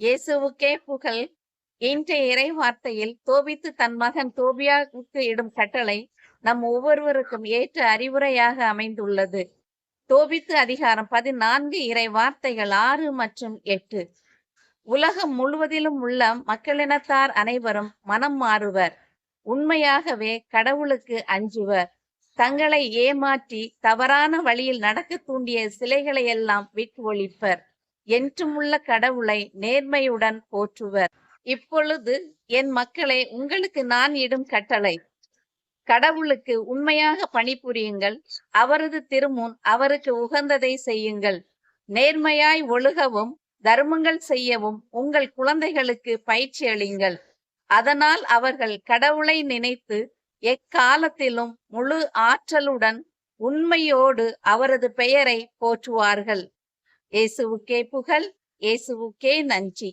இயேசுவுக்கே புகழ். இன்றைய இறை வார்த்தையில் தோபித்து தன் மகன் தோபியாவுக்கு இடும் கட்டளை நம் ஒவ்வொருவருக்கும் ஏற்ற அறிவுரையாக அமைந்துள்ளது. தோபித்து அதிகாரம் பதினான்கு இறை வார்த்தைகள் ஆறு மற்றும் எட்டு. உலகம் முழுவதிலும் உள்ள மக்களினத்தார் அனைவரும் மனம் மாறுவர். உண்மையாகவே கடவுளுக்கு அஞ்சுவர். தங்களை ஏமாற்றி தவறான வழியில் நடக்க தூண்டிய சிலைகளை எல்லாம் விட்டு ஒழிப்பர். என்றுமுள்ள கடவுளை நேர்மையுடன் போற்றுவர். இப்பொழுது என் மக்களே உங்களுக்கு நான் இடும் கட்டளை. கடவுளுக்கு உண்மையாக பணிபுரியுங்கள். அவரது திருமுன் அவருக்கு உகந்ததை செய்யுங்கள். நேர்மையாய் ஒழுகவும் தர்மங்கள் செய்யவும் உங்கள் குழந்தைகளுக்கு பயிற்சி அளிங்கள். அதனால் அவர்கள் கடவுளை நினைத்து எக்காலத்திலும் முழு ஆற்றலுடன் உண்மையோடு அவரது பெயரை போற்றுவார்கள். இயேசுவுக்கே புகழ் இயேசுவுக்கே நன்றி.